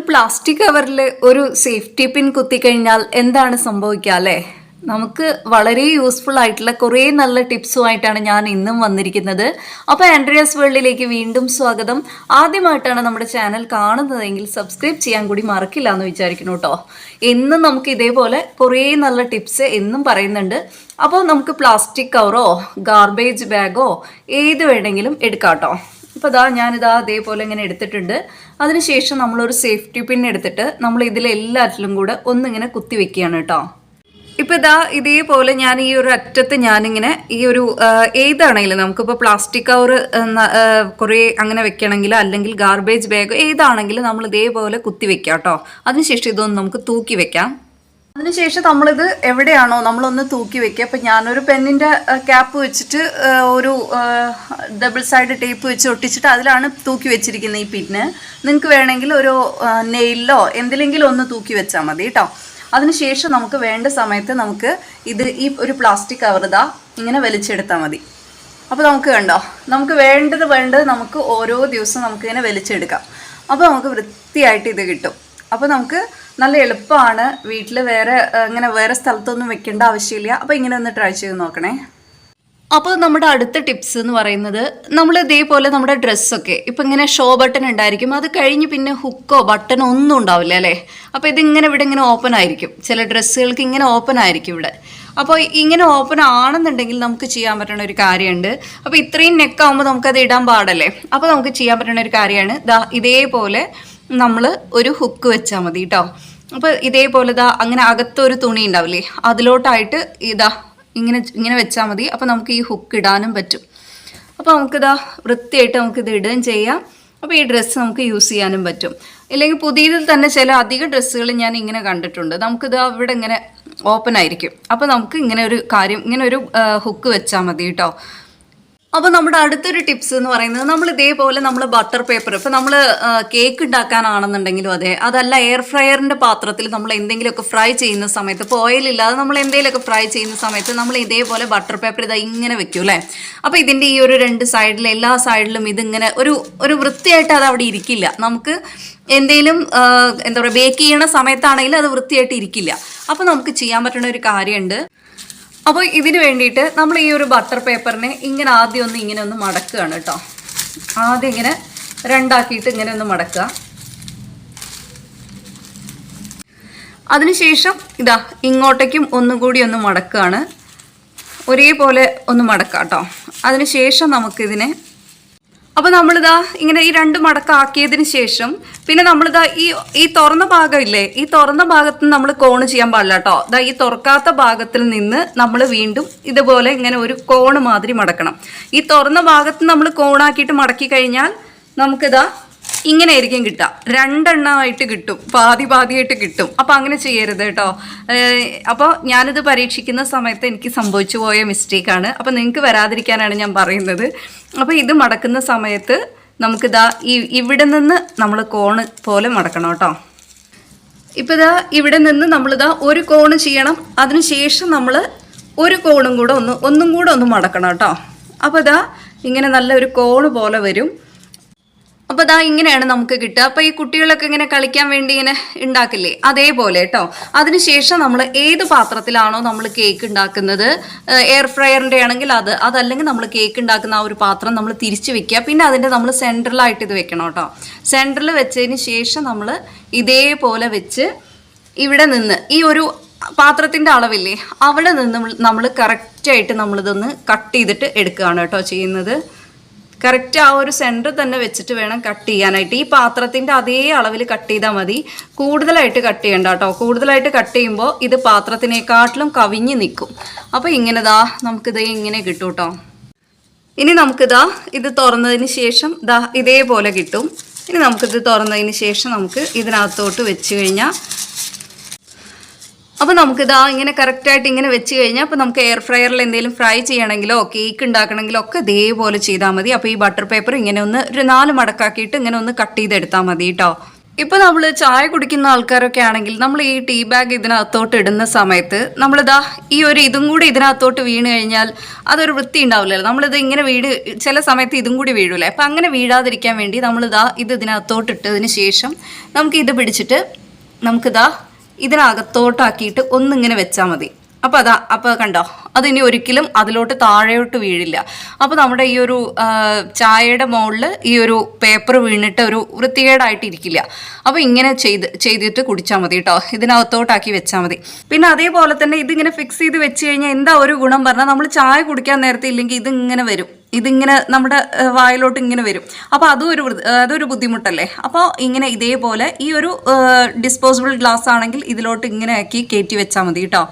ഒരു പ്ലാസ്റ്റിക് കവറിൽ ഒരു സേഫ്റ്റി പിൻ കുത്തിക്കഴിഞ്ഞാൽ എന്താണ് സംഭവിക്കുക അല്ലേ? നമുക്ക് വളരെ യൂസ്ഫുൾ ആയിട്ടുള്ള കുറേ നല്ല ടിപ്സുമായിട്ടാണ് ഞാൻ ഇന്നും വന്നിരിക്കുന്നത്. അപ്പോൾ ആൻഡ്രിയാസ് വേൾഡിലേക്ക് വീണ്ടും സ്വാഗതം. ആദ്യമായിട്ടാണ് നമ്മുടെ ചാനൽ കാണുന്നതെങ്കിൽ സബ്സ്ക്രൈബ് ചെയ്യാൻ കൂടി മറക്കില്ല എന്ന് വിചാരിക്കുന്നു കേട്ടോ. എന്നും നമുക്ക് ഇതേപോലെ കുറേ നല്ല ടിപ്സ് എന്നും പറയുന്നുണ്ട്. അപ്പോൾ നമുക്ക് പ്ലാസ്റ്റിക് കവറോ ഗാർബേജ് ബാഗോ ഏത് വേണമെങ്കിലും എടുക്കാം കേട്ടോ. ഇപ്പോൾ ഇതാ ഞാനിതാ അതേപോലെ ഇങ്ങനെ എടുത്തിട്ടുണ്ട്. അതിനുശേഷം നമ്മളൊരു സേഫ്റ്റി പിൻ എടുത്തിട്ട് നമ്മൾ ഇതിലെല്ലാറ്റിലും കൂടെ ഒന്നിങ്ങനെ കുത്തി വെക്കുകയാണ് കേട്ടോ. ഇപ്പം ഇതാ ഇതേപോലെ ഞാൻ ഈ ഒരു അറ്റത്ത് ഞാനിങ്ങനെ ഈ ഒരു ഏതാണെങ്കിലും നമുക്കിപ്പോൾ പ്ലാസ്റ്റിക് കവർ കുറേ അങ്ങനെ വെക്കണമെങ്കിൽ അല്ലെങ്കിൽ ഗാർബേജ് ബാഗ് ഏതാണെങ്കിലും നമ്മൾ ഇതേപോലെ കുത്തി വെക്കാം കേട്ടോ. അതിനുശേഷം ഇതൊന്ന് നമുക്ക് തൂക്കി വെക്കാം. അതിനുശേഷം നമ്മളിത് എവിടെയാണോ നമ്മളൊന്ന് തൂക്കി വെക്കുക. അപ്പം ഞാനൊരു പെന്നിന്റെ ക്യാപ്പ് വെച്ചിട്ട് ഒരു ഡബിൾ സൈഡ് ടേപ്പ് വെച്ച് ഒട്ടിച്ചിട്ട് അതിലാണ് തൂക്കി വെച്ചിരിക്കുന്നത് ഈ പിന്ന്. നിങ്ങൾക്ക് വേണമെങ്കിൽ ഒരു നെയിലോ എന്തിലെങ്കിലും ഒന്ന് തൂക്കി വെച്ചാൽ മതി കേട്ടോ അതിനുശേഷം നമുക്ക് വേണ്ട സമയത്ത് നമുക്ക് ഇത് ഈ ഒരു പ്ലാസ്റ്റിക് കവർ ഇങ്ങനെ വലിച്ചെടുത്താൽ മതി. അപ്പോൾ നമുക്ക് കണ്ടോ നമുക്ക് വേണ്ടത് വേണ്ടത് നമുക്ക് ഓരോ ദിവസവും നമുക്കിങ്ങനെ വലിച്ചെടുക്കാം. അപ്പോൾ നമുക്ക് വൃത്തിയായിട്ട് ഇത് കിട്ടും. അപ്പോൾ നമുക്ക് നല്ല എളുപ്പമാണ്. വീട്ടിൽ വേറെ ഇങ്ങനെ വേറെ സ്ഥലത്തൊന്നും വെക്കേണ്ട ആവശ്യമില്ല. അപ്പോൾ ഇങ്ങനെ ഒന്ന് ട്രൈ ചെയ്ത് നോക്കണേ. അപ്പോൾ നമ്മുടെ അടുത്ത ടിപ്സ് എന്ന് പറയുന്നത് നമ്മൾ ഇതേപോലെ നമ്മുടെ ഡ്രസ്സൊക്കെ ഇപ്പം ഇങ്ങനെ ഷോ ബട്ടൺ ഉണ്ടായിരിക്കും. അത് കഴിഞ്ഞ് പിന്നെ ഹുക്കോ ബട്ടണോ ഒന്നും ഉണ്ടാവില്ല അല്ലേ? അപ്പോൾ ഇതിങ്ങനെ ഇവിടെ ഇങ്ങനെ ഓപ്പൺ ആയിരിക്കും. ചില ഡ്രസ്സുകൾക്ക് ഇങ്ങനെ ഓപ്പൺ ആയിരിക്കും ഇവിടെ. അപ്പോൾ ഇങ്ങനെ ഓപ്പൺ ആണെന്നുണ്ടെങ്കിൽ നമുക്ക് ചെയ്യാൻ പറ്റുന്ന ഒരു കാര്യമുണ്ട്. അപ്പോൾ ഇത്രയും നെക്കാവുമ്പോൾ നമുക്കത് ഇടാൻ പാടല്ലേ? അപ്പോൾ നമുക്ക് ചെയ്യാൻ പറ്റുന്ന ഒരു കാര്യമാണ്. ഇതേപോലെ നമ്മൾ ഒരു ഹുക്ക് വെച്ചാൽ മതി കേട്ടോ അപ്പോൾ ഇതേപോലെ ഇതാ അങ്ങനെ അകത്തൊരു തുണി ഉണ്ടാവില്ലേ അതിലോട്ടായിട്ട് ഇതാ ഇങ്ങനെ ഇങ്ങനെ വെച്ചാൽ മതി. അപ്പോൾ നമുക്ക് ഈ ഹുക്ക് ഇടാനും പറ്റും. അപ്പോൾ നമുക്കിതാ വൃത്തിയായിട്ട് നമുക്കിത് ഇടുകയും ചെയ്യാം. അപ്പോൾ ഈ ഡ്രസ്സ് നമുക്ക് യൂസ് ചെയ്യാനും പറ്റും. ഇല്ലെങ്കിൽ പുതിയതിൽ തന്നെ ചില അധിക ഡ്രസ്സുകൾ ഞാൻ ഇങ്ങനെ കണ്ടിട്ടുണ്ട്. നമുക്കിത് അവിടെ ഇങ്ങനെ ഓപ്പൺ ആയിരിക്കും. അപ്പോൾ നമുക്ക് ഇങ്ങനെ ഒരു കാര്യം ഇങ്ങനെ ഒരു ഹുക്ക് വെച്ചാൽ മതി കേട്ടോ അപ്പോൾ നമ്മുടെ അടുത്തൊരു ടിപ്സ് എന്ന് പറയുന്നത് നമ്മൾ ഇതേപോലെ നമ്മൾ ബട്ടർ പേപ്പർ ഇപ്പോൾ നമ്മൾ കേക്ക് ഉണ്ടാക്കാനാണെന്നുണ്ടെങ്കിലും അതെ അതല്ല എയർ ഫ്രയറിന്റെ പാത്രത്തിൽ നമ്മൾ എന്തെങ്കിലുമൊക്കെ ഫ്രൈ ചെയ്യുന്ന സമയത്ത് ഇപ്പോൾ ഓയിലില്ലാതെ നമ്മൾ എന്തെങ്കിലുമൊക്കെ ഫ്രൈ ചെയ്യുന്ന സമയത്ത് നമ്മൾ ഇതേപോലെ ബട്ടർ പേപ്പർ ഇതാ ഇങ്ങനെ വെക്കും അല്ലേ? അപ്പോൾ ഇതിന്റെ ഈ ഒരു രണ്ട് സൈഡിൽ എല്ലാ സൈഡിലും ഇതിങ്ങനെ ഒരു ഒരു വൃത്തിയായിട്ട് അത് അവിടെ ഇരിക്കില്ല. നമുക്ക് എന്തെങ്കിലും എന്താ പറയുക ബേക്ക് ചെയ്യണ സമയത്താണെങ്കിലും അത് വൃത്തിയായിട്ട് ഇരിക്കില്ല. അപ്പോൾ നമുക്ക് ചെയ്യാൻ പറ്റുന്ന ഒരു കാര്യമുണ്ട്. അപ്പോൾ ഇതിന് വേണ്ടിയിട്ട് നമ്മൾ ഈ ഒരു ബട്ടർ പേപ്പറിനെ ഇങ്ങനെ ആദ്യം ഒന്ന് ഇങ്ങനെ ഒന്ന് മടക്കുകയാണ് കേട്ടോ. ആദ്യം ഇങ്ങനെ രണ്ടാക്കിയിട്ട് ഇങ്ങനെ ഒന്ന് മടക്കുക. അതിനുശേഷം ഇതാ ഇങ്ങോട്ടേക്കും ഒന്നും കൂടി ഒന്ന് മടക്കുകയാണ്. ഒരേപോലെ ഒന്ന് മടക്കാം കേട്ടോ. അതിനുശേഷം നമുക്കിതിനെ അപ്പോൾ നമ്മളിതാ ഇങ്ങനെ ഈ രണ്ട് മടക്കാക്കിയതിന് ശേഷം പിന്നെ നമ്മളിതാ ഈ ഈ തുറന്ന ഭാഗമില്ലേ ഈ തുറന്ന ഭാഗത്ത് നമ്മൾ കോണ് ചെയ്യാൻ പാടില്ല കേട്ടോ ഇതാ ഈ തുറക്കാത്ത ഭാഗത്തിൽ നിന്ന് നമ്മൾ വീണ്ടും ഇതുപോലെ ഇങ്ങനെ ഒരു കോണ് മാതിരി മടക്കണം. ഈ തുറന്ന ഭാഗത്ത് നമ്മൾ കോണാക്കിയിട്ട് മടക്കി കഴിഞ്ഞാൽ നമുക്കിതാ ഇങ്ങനെ ആയിരിക്കും കിട്ടുക. രണ്ടെണ്ണമായിട്ട് കിട്ടും. പാതി പാതിയായിട്ട് കിട്ടും. അപ്പോൾ അങ്ങനെ ചെയ്യരുത് കേട്ടോ. അപ്പോൾ ഞാനിത് പരീക്ഷിക്കുന്ന സമയത്ത് എനിക്ക് സംഭവിച്ചു പോയ മിസ്റ്റേക്കാണ് അപ്പോൾ നിങ്ങൾക്ക് വരാതിരിക്കാനാണ് ഞാൻ പറയുന്നത്. അപ്പോൾ ഇത് മടക്കുന്ന സമയത്ത് നമുക്കിതാ ഈ ഇവിടെ നിന്ന് നമ്മൾ കോണ് പോലെ മടക്കണം കേട്ടോ. ഇപ്പം ഇതാ ഇവിടെ നിന്ന് നമ്മളിതാ ഒരു കോണ് ചെയ്യണം. അതിനുശേഷം നമ്മൾ ഒരു കോണും കൂടെ ഒന്ന് ഒന്നും കൂടെ ഒന്ന് മടക്കണം കേട്ടോ. അപ്പോൾ ഇതാ ഇങ്ങനെ നല്ലൊരു കോണ് പോലെ വരും. അപ്പോൾ അതാ ഇങ്ങനെയാണ് നമുക്ക് കിട്ടുക. അപ്പോൾ ഈ കുട്ടികളൊക്കെ ഇങ്ങനെ കളിക്കാൻ വേണ്ടി ഇങ്ങനെ ഉണ്ടാക്കില്ലേ? അതേപോലെ കേട്ടോ അതിനുശേഷം നമ്മൾ ഏത് പാത്രത്തിലാണോ നമ്മൾ കേക്ക് ഉണ്ടാക്കുന്നത്? എയർ ഫ്രയറിന്റെ ആണെങ്കിൽ അത്. അതല്ലെങ്കിൽ നമ്മൾ കേക്ക് ഉണ്ടാക്കുന്ന ആ ഒരു പാത്രം നമ്മൾ തിരിച്ച് വെക്കുക. പിന്നെ അതിന്റെ നമ്മൾ സെൻട്രലായിട്ട് ഇത് വെക്കണം കേട്ടോ സെൻട്രൽ വെച്ചതിന് ശേഷം നമ്മൾ ഇതേപോലെ വെച്ച് ഇവിടെ നിന്ന് ഈ ഒരു പാത്രത്തിന്റെ അളവില്ലേ? അവിടെ നിന്ന് നമ്മൾ കറക്റ്റായിട്ട് നമ്മളിതൊന്ന് കട്ട് ചെയ്തിട്ട് എടുക്കുകയാണ് കേട്ടോ ചെയ്യുന്നത്. കറക്റ്റ് ആ ഒരു സെന്റർ തന്നെ വെച്ചിട്ട് വേണം കട്ട് ചെയ്യാനായിട്ട്. ഈ പാത്രത്തിന്റെ അതേ അളവിൽ കട്ട് ചെയ്താൽ മതി. കൂടുതലായിട്ട് കട്ട് ചെയ്യണ്ട കേട്ടോ കൂടുതലായിട്ട് കട്ട് ചെയ്യുമ്പോൾ ഇത് പാത്രത്തിനേക്കാട്ടിലും കവിഞ്ഞ് നിൽക്കും അപ്പോൾ ഇങ്ങനെതാ നമുക്കിത് ഇങ്ങനെ കിട്ടും കേട്ടോ ഇനി നമുക്കിതാ ഇത് തുറന്നതിന് ശേഷം ദാ ഇതേപോലെ കിട്ടും. ഇനി നമുക്കിത് തുറന്നതിന് ശേഷം നമുക്ക് ഇതിനകത്തോട്ട് വെച്ച് കഴിഞ്ഞാൽ അപ്പോൾ നമുക്കിതാ ഇങ്ങനെ കറക്റ്റായിട്ട് ഇങ്ങനെ വെച്ച് കഴിഞ്ഞാൽ അപ്പോൾ നമുക്ക് എയർ ഫ്രയറിൽ എന്തെങ്കിലും ഫ്രൈ ചെയ്യണമെങ്കിലോ കേക്ക് ഉണ്ടാക്കണമെങ്കിലോ ഒക്കെ ഇതേപോലെ ചെയ്താൽ മതി. അപ്പോൾ ഈ ബട്ടർ പേപ്പർ ഇങ്ങനെ ഒന്ന് ഒരു നാല് മടക്കാക്കിയിട്ട് ഇങ്ങനെ ഒന്ന് കട്ട് ചെയ്തെടുത്താൽ മതി കേട്ടോ ഇപ്പൊ നമ്മൾ ചായ കുടിക്കുന്ന ആൾക്കാരൊക്കെ ആണെങ്കിൽ നമ്മൾ ഈ ടീ ബാഗ് ഇതിനകത്തോട്ട് ഇടുന്ന സമയത്ത് നമ്മളിതാ ഈ ഒരു ഇതും കൂടി ഇതിനകത്തോട്ട് വീണ് കഴിഞ്ഞാൽ അതൊരു വൃത്തി ഉണ്ടാവില്ലല്ലോ നമ്മളിത് ഇങ്ങനെ വീട് ചില സമയത്ത് ഇതും കൂടി വീഴൂലേ. അപ്പം അങ്ങനെ വീഴാതിരിക്കാൻ വേണ്ടി നമ്മളിതാ ഇത് ഇതിനകത്തോട്ട് ഇട്ടതിന് ശേഷം നമുക്ക് ഇത് പിടിച്ചിട്ട് നമുക്കിതാ ഇതിനകത്തോട്ടാക്കിയിട്ട് ഒന്നിങ്ങനെ വെച്ചാൽ മതി. അപ്പോൾ അതാ അപ്പോൾ കണ്ടോ അതിനി ഒരിക്കലും അതിലോട്ട് താഴെയോട്ട് വീഴില്ല. അപ്പോൾ നമ്മുടെ ഈ ഒരു ചായയുടെ മുകളിൽ ഈ ഒരു പേപ്പർ വീണിട്ട് ഒരു വൃത്തികേടായിട്ട് ഇരിക്കില്ല അപ്പോൾ ഇങ്ങനെ ചെയ്ത് ചെയ്തിട്ട് കുടിച്ചാൽ മതി കേട്ടോ ഇതിനകത്തോട്ടാക്കി വെച്ചാൽ മതി. പിന്നെ അതേപോലെ തന്നെ ഇതിങ്ങനെ ഫിക്സ് ചെയ്ത് വെച്ച് കഴിഞ്ഞാൽ എന്താ ഒരു ഗുണം പറഞ്ഞാൽ നമ്മൾ ചായ കുടിക്കാൻ നേരത്തെ ഇല്ലെങ്കിൽ ഇതിങ്ങനെ വരും. ഇതിങ്ങനെ നമ്മുടെ വായിലോട്ട് ഇങ്ങനെ വരും. അപ്പോൾ അതും ഒരു അതൊരു ബുദ്ധിമുട്ടല്ലേ? അപ്പോൾ ഇങ്ങനെ ഇതേപോലെ ഈ ഒരു ഡിസ്പോസിബിൾ ഗ്ലാസ് ആണെങ്കിൽ ഇതിലോട്ട് ഇങ്ങനെ ആക്കി കയറ്റി വെച്ചാൽ മതി കേട്ടോ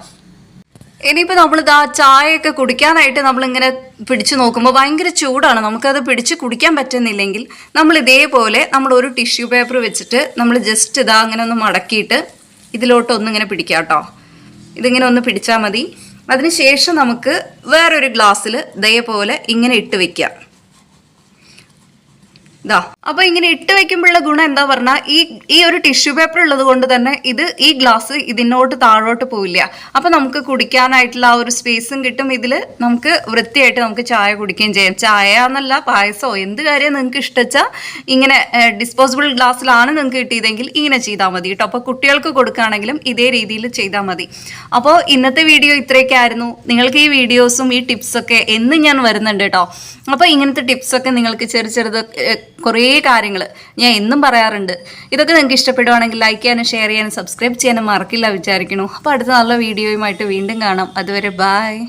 ഇനിയിപ്പോൾ നമ്മളിത് ചായയൊക്കെ കുടിക്കാനായിട്ട് നമ്മളിങ്ങനെ പിടിച്ചു നോക്കുമ്പോൾ ഭയങ്കര ചൂടാണ്. നമുക്കത് പിടിച്ച് കുടിക്കാൻ പറ്റുന്നില്ലെങ്കിൽ നമ്മൾ ഇതേപോലെ നമ്മൾ ഒരു ടിഷ്യൂ പേപ്പർ വെച്ചിട്ട് നമ്മൾ ജസ്റ്റ് ഇതാ അങ്ങനെ ഒന്ന് മടക്കിയിട്ട് ഇതിലോട്ട് ഒന്നിങ്ങനെ പിടിക്കാം കേട്ടോ ഇതിങ്ങനെ ഒന്ന് പിടിച്ചാൽ മതി. അതിനുശേഷം നമുക്ക് വേറൊരു ഗ്ലാസ്സിൽ ഇതേപോലെ ഇങ്ങനെ ഇട്ട് വെക്കാം. ഇതാ അപ്പൊ ഇങ്ങനെ ഇട്ട് വെക്കുമ്പോഴുള്ള ഗുണം എന്താ പറഞ്ഞാൽ ഈ ഈ ഒരു ടിഷ്യൂ പേപ്പർ ഉള്ളത് കൊണ്ട് തന്നെ ഇത് ഈ ഗ്ലാസ് ഇതിനോട്ട് താഴോട്ട് പോവില്ല. അപ്പൊ നമുക്ക് കുടിക്കാനായിട്ടുള്ള ആ ഒരു സ്പേസും കിട്ടും. ഇതിൽ നമുക്ക് വൃത്തിയായിട്ട് നമുക്ക് ചായ കുടിക്കുകയും ചെയ്യാം. ചായ എന്നല്ല പായസമോ എന്ത് കാര്യം നിങ്ങൾക്ക് ഇഷ്ടച്ചാൽ ഇങ്ങനെ ഡിസ്പോസിബിൾ ഗ്ലാസ്സിലാണ് നിങ്ങൾക്ക് കിട്ടിയതെങ്കിൽ ഇങ്ങനെ ചെയ്താൽ മതി കേട്ടോ. അപ്പോൾ കുട്ടികൾക്ക് കൊടുക്കുകയാണെങ്കിലും ഇതേ രീതിയിൽ ചെയ്താൽ മതി. അപ്പോൾ ഇന്നത്തെ വീഡിയോ ഇത്രയൊക്കെ ആയിരുന്നു. നിങ്ങൾക്ക് ഈ വീഡിയോസും ഈ ടിപ്സൊക്കെ എന്നും ഞാൻ വരുന്നുണ്ട് കേട്ടോ. അപ്പോൾ ഇങ്ങനത്തെ ടിപ്സൊക്കെ നിങ്ങൾക്ക് ചെറു ചെറുത് കുറേ കാര്യങ്ങൾ ഞാൻ എന്നും പറയാറുണ്ട്. ഇതൊക്കെ നിങ്ങൾക്ക് ഇഷ്ടപ്പെടുവാണെങ്കിൽ ലൈക്ക് ചെയ്യാനും ഷെയർ ചെയ്യാനും സബ്സ്ക്രൈബ് ചെയ്യാനും മറക്കില്ല വിചാരിക്കണു അപ്പോൾ അടുത്ത നല്ല വീഡിയോയുമായിട്ട് വീണ്ടും കാണാം. അതുവരെ ബായ്